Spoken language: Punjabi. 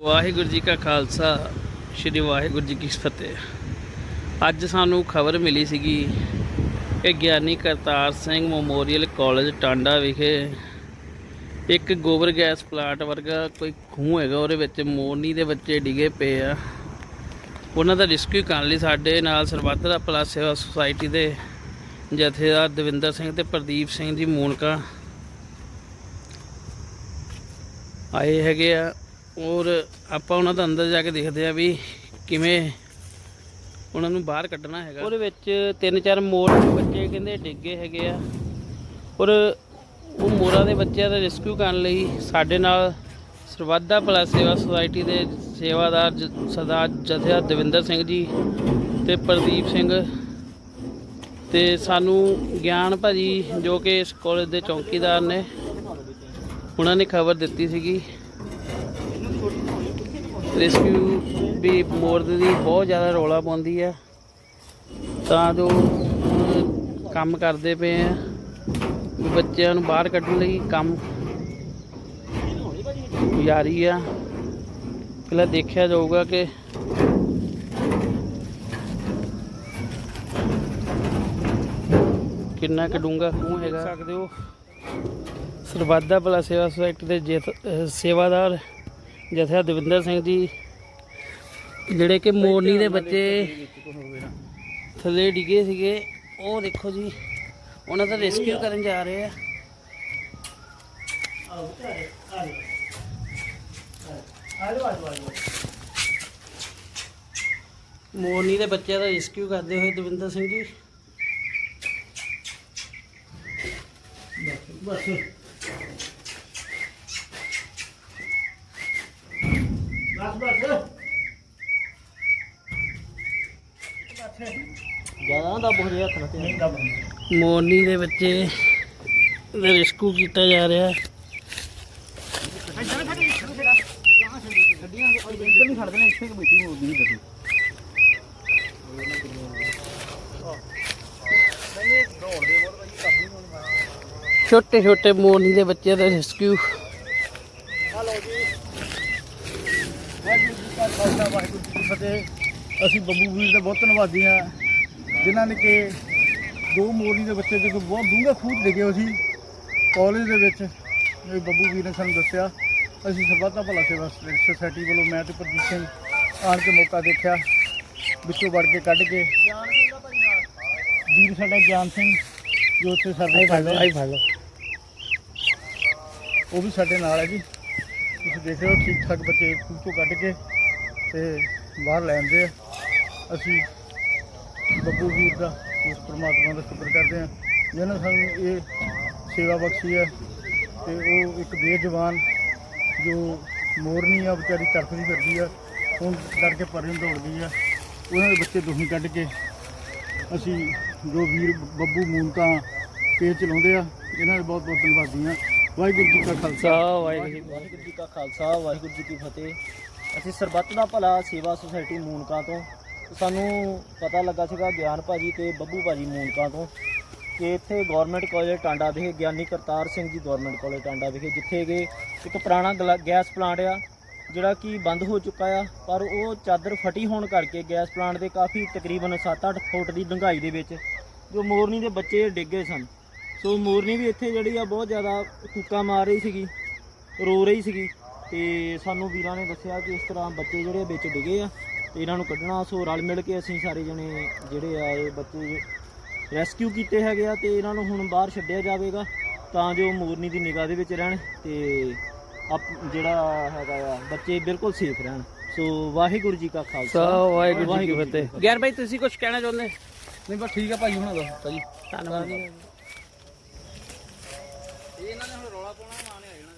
ਵਾਹਿਗੁਰੂ ਜੀ ਕਾ ਖਾਲਸਾ, ਸ੍ਰੀ ਵਾਹਿਗੁਰੂ ਜੀ ਕੀ ਫਤਿਹ। ਅੱਜ ਸਾਨੂੰ ਖਬਰ ਮਿਲੀ ਸੀਗੀ ਕਿ ਗਿਆਨੀ ਕਰਤਾਰ ਸਿੰਘ ਮੈਮੋਰੀਅਲ ਕਾਲਜ ਟਾਂਡਾ ਵਿਖੇ ਇੱਕ ਗੋਬਰ ਗੈਸ ਪਲਾਂਟ ਵਰਗਾ ਕੋਈ ਖੂਹ ਹੈਗਾ, ਉਹਦੇ ਵਿੱਚ ਮੋਰਨੀ ਦੇ ਬੱਚੇ ਡਿਗੇ ਪਏ ਆ। ਉਹਨਾਂ ਦਾ ਰਿਸਕਿਊ ਕਰਨ ਲਈ ਸਾਡੇ ਨਾਲ ਸਰਬੱਤ ਦਾ ਭਲਾ ਸੇਵਾ ਸੁਸਾਇਟੀ ਦੇ ਜਥੇਦਾਰ ਦਵਿੰਦਰ ਸਿੰਘ ਤੇ ਪ੍ਰਦੀਪ ਸਿੰਘ ਜੀ ਮੂਨਕਾ ਆਏ ਹੈਗੇ ਆ। ਔਰ ਆਪਾਂ ਉਹਨਾਂ ਦਾ ਅੰਦਰ ਜਾ ਕੇ ਦੇਖਦੇ ਆ ਵੀ ਕਿਵੇਂ ਉਹਨਾਂ ਨੂੰ ਬਾਹਰ ਕੱਢਣਾ ਹੈਗਾ। ਉਹਦੇ ਵਿੱਚ ਤਿੰਨ ਚਾਰ ਮੋਰ ਦੇ ਬੱਚੇ ਕਹਿੰਦੇ ਡਿੱਗੇ ਹੈਗੇ ਆ। ਔਰ ਉਹ ਮੋਰਾਂ ਦੇ ਬੱਚਿਆਂ ਦਾ ਰੈਸਕਿਊ ਕਰਨ ਲਈ ਸਾਡੇ ਨਾਲ ਸਰਬੱਤ ਭਲਾ ਸੇਵਾ ਸੁਸਾਇਟੀ ਦੇ ਸੇਵਾਦਾਰ ਜ- ਸਰਦਾਰ ਜਥੇਦਾਰ ਦਵਿੰਦਰ ਸਿੰਘ ਜੀ ਤੇ ਪ੍ਰਦੀਪ ਸਿੰਘ ਤੇ ਸਾਨੂੰ ਗਿਆਨ ਭਾਜੀ ਜੋ ਕਿ ਇਸ ਕਾਲਜ ਦੇ ਚੌਕੀਦਾਰ ਨੇ, ਉਹਨਾਂ ਨੇ ਖਬਰ ਦਿੱਤੀ ਸੀਗੀ। ਰੈਸਕਿਊ ਵੀ ਮੋਰ ਦੀ ਬਹੁਤ ਜ਼ਿਆਦਾ ਰੌਲਾ ਪਾਉਂਦੀ ਆ। ਤਾਂ ਜੋ ਕੰਮ ਕਰਦੇ ਪਏ ਆ। ਬੱਚਿਆਂ ਨੂੰ ਬਾਹਰ ਕੱਢਣ ਲਈ ਕੰਮ ਜਾਰੀ ਆ। ਪਹਿਲਾਂ ਦੇਖਿਆ ਜਾਊਗਾ ਕਿ ਕਿੰਨਾ ਕੁ ਡੂੰਘਾ ਖੂਹ ਹੈਗਾ। ਸਕਦੇ ਹੋ। ਸਰਬੱਤ ਦਾ ਭਲਾ ਸੇਵਾ ਸੁਸਾਇਟੀ ਦੇ ਸੇਵਾਦਾਰ ਜਥਾ ਦਵਿੰਦਰ ਸਿੰਘ ਜੀ, ਜਿਹੜੇ ਕਿ ਮੋਰਨੀ ਦੇ ਬੱਚੇ ਥੱਲੇ ਡਿੱਗੇ ਸੀਗੇ, ਉਹ ਦੇਖੋ ਜੀ, ਉਹਨਾਂ ਦਾ ਰੈਸਕਿਊ ਕਰਨ ਜਾ ਰਹੇ ਆ। ਮੋਰਨੀ ਦੇ ਬੱਚਿਆਂ ਦਾ ਰੈਸਕਿਊ ਕਰਦੇ ਹੋਏ ਦਵਿੰਦਰ ਸਿੰਘ ਜੀ। ਬਸ। ਜ਼ਿਆਦਾ ਦਾ ਬਹੁਤ ਹੱਥ ਨਾਲ ਤੇ ਮੋਰਨੀ ਦੇ ਬੱਚੇ ਦਾ ਰੈਸਕਿਊ ਕੀਤਾ ਜਾ ਰਿਹਾ। ਇੱਧਰ ਨਹੀਂ ਖੜਦੇ ਨੇ ਇੱਥੇ ਕਿ ਬੈਠੀ ਹੋ ਗਈ ਗੱਡੀ ਛੋਟੇ ਛੋਟੇ ਮੋਰਨੀ ਦੇ ਬੱਚੇ ਦਾ ਰੈਸਕਿਊ ਵਾਹਿਗੁਰੂ ਜੀ ਕਾ ਖਾਲਸਾ ਵਾਹਿਗੁਰੂ ਜੀ ਕੀ ਫਤਿਹ। ਅਸੀਂ ਬੱਬੂ ਵੀਰ ਦੇ ਬਹੁਤ ਧੰਨਵਾਦੀ ਹਾਂ। ਜਿਨ੍ਹਾਂ ਨੇ ਕਿ ਦੋ ਮੋਰੀ ਦੇ ਬੱਚੇ ਦੇ ਬਹੁਤ ਡੂੰਘਾ ਖੂਹ ਡਿੱਗੇ ਹੋਏ ਸੀ। ਕਾਲਜ ਦੇ ਵਿੱਚ ਇਹ ਬੱਬੂ ਵੀਰ ਨੇ ਸਾਨੂੰ ਦੱਸਿਆ ਅਸੀਂ ਸਰਬੱਤ ਦਾ ਭਲਾ ਸੇਵਾ ਸੁਸਾਇਟੀ ਵੱਲੋਂ ਮੈਂ ਤੇ ਪ੍ਰਦੀਪ ਸਿੰਘ ਆਣ ਕੇ ਮੌਕਾ ਦੇਖਿਆ ਵਿੱਚੋਂ ਵੜ ਕੇ ਕੱਢ ਕੇ। ਵੀਰ ਸਾਡਾ ਗਿਆਨ ਸਿੰਘ ਜੋ ਉੱਥੇ ਸਾਡੇ ਸਾਡੇ ਆਈ ਫੜ ਲਓ। ਉਹ ਵੀ ਸਾਡੇ ਨਾਲ ਹੈ ਜੀ। ਤੁਸੀਂ ਦੇਖ ਰਹੇ ਹੋ ਠੀਕ ਠਾਕ ਬੱਚੇ ਖੂਹ ਚੋਂ ਕੱਢ ਕੇ ਤੇ ਬਾਹਰ ਲੈ ਆਉਂਦੇ ਆ। ਅਸੀਂ ਬੱਬੂ ਵੀਰ ਦਾ, ਉਸ ਪ੍ਰਮਾਤਮਾ ਦਾ ਸ਼ੁਕਰ ਕਰਦੇ ਹਾਂ, ਜਿਹਨੇ ਸਾਨੂੰ ਇਹ ਸੇਵਾ ਬਖਸ਼ੀ ਹੈ ਤੇ ਉਹ ਇੱਕ ਬੇਜਵਾਨ ਜੋ ਮੋਰਨੀ ਆ, ਵਿਚਾਰੀ ਤੜਫਦੀ ਫਿਰਦੀ ਆ, ਹੁਣ ਡਰ ਕੇ ਪਰੇ ਨੂੰ ਦੌੜਦੀ ਆ। ਉਹਨਾਂ ਦੇ ਬੱਚੇ ਦੋਹੀਂ ਕੱਢ ਕੇ ਅਸੀਂ ਜੋ ਵੀਰ ਬੱਬੂ ਮੂਨਕਾ ਪੇਜ ਚਲਾਉਂਦੇ ਆ, ਇਹਨਾਂ ਦੇ ਬਹੁਤ ਬਹੁਤ ਧੰਨਵਾਦੀ ਆ ਵਾਹਿਗੁਰੂ ਜੀ ਕਾ ਖਾਲਸਾ। ਸਾ ਵਾਹਿਗੁਰੂ ਜੀ ਕਾ ਖਾਲਸਾ, ਵਾਹਿਗੁਰੂ ਜੀ ਕੀ ਫਤਿਹ। ਅਸੀਂ ਸਰਬੱਤ ਦਾ ਭਲਾ ਸੇਵਾ ਸੁਸਾਇਟੀ ਮੂਨਕਾਂ ਤੋਂ ਸਾਨੂੰ ਪਤਾ ਲੱਗਾ ਸੀਗਾ ਗਿਆਨ ਭਾਜੀ ਤੇ ਬੱਬੂ ਭਾਜੀ ਮੂਨਕਾਂ ਤੋਂ ਕਿ ਇੱਥੇ ਗਵਰਨਮੈਂਟ ਕਾਲਜ ਟਾਂਡਾ ਵਿਖੇ ਗਿਆਨੀ ਕਰਤਾਰ ਸਿੰਘ ਜੀ ਗਵਰਨਮੈਂਟ ਕਾਲਜ ਟਾਂਡਾ ਵਿਖੇ, ਜਿੱਥੇ ਕਿ ਇੱਕ ਪੁਰਾਣਾ ਗਲਾ- ਗੈਸ ਪਲਾਂਟ ਆ, ਜਿਹੜਾ ਕਿ ਬੰਦ ਹੋ ਚੁੱਕਾ ਆ, ਪਰ ਉਹ ਚਾਦਰ ਫਟੀ ਹੋਣ ਕਰਕੇ ਗੈਸ ਪਲਾਂਟ ਦੇ ਕਾਫੀ ਤਕਰੀਬਨ 7-8 ਫੁੱਟ ਦੀ ਡੂੰਘਾਈ ਦੇ ਵਿੱਚ ਜੋ ਮੋਰਨੀ ਦੇ ਬੱਚੇ ਡਿੱਗੇ ਸਨ। ਸੋ ਮੋਰਨੀ ਵੀ ਇੱਥੇ ਜਿਹੜੀ ਆ ਬਹੁਤ ਜ਼ਿਆਦਾ ਕੁੱਕਾ ਮਾਰ ਰਹੀ ਸੀਗੀ, ਰੋ ਰਹੀ ਸੀਗੀ ਤੇ ਸਾਨੂੰ ਵੀਰਾਂ ਨੇ ਦੱਸਿਆ ਕਿ ਇਸ ਤਰ੍ਹਾਂ ਬੱਚੇ ਜਿਹੜੇ ਵਿੱਚ ਡਿੱਗੇ ਆ। ਤੇ ਇਹਨਾਂ ਨੂੰ ਕੱਢਣਾ ਸੋ ਰਲ ਮਿਲ ਕੇ ਅਸੀਂ ਸਾਰੇ ਜਣੇ ਜਿਹੜੇ ਆ ਇਹ ਬੱਚੇ ਰੈਸਕਿਊ ਕੀਤੇ ਹੈਗੇ ਆ ਤੇ ਇਹਨਾਂ ਨੂੰ ਹੁਣ ਬਾਹਰ ਛੱਡਿਆ ਜਾਵੇਗਾ ਤਾਂ ਜੋ ਮੋਰਨੀ ਦੀ ਨਿਗਾਹ ਦੇ ਵਿੱਚ ਰਹਿਣ ਤੇ ਆਪ ਜਿਹੜਾ ਹੈਗਾ ਆ ਬੱਚੇ ਬਿਲਕੁਲ ਸੇਫ ਰਹਿਣ। ਸੋ ਵਾਹਿਗੁਰੂ ਜੀ ਕਾ ਸਾ ਖਾਲਸਾ ਵਾਹਿਗੁਰੂ ਜੀ ਕੀ ਫਤਿਹ। ਗਿਆਨ ਭਾਈ ਤੁਸੀਂ ਕੁਝ ਕਹਿਣਾ ਚਾਹੁੰਦੇ? ਨਹੀਂ ਬਸ ਠੀਕ ਆ ਭਾਈ ਹੁਣ ਦੱਸ ਭਾਜੀ ਧੰਨਵਾਦ। ਇਹਨਾਂ ਨੇ ਹੁਣ ਰੌਲਾ ਪਾਉਣਾ ਮਾਂ ਨੇ ਆ ਜਾਣਾ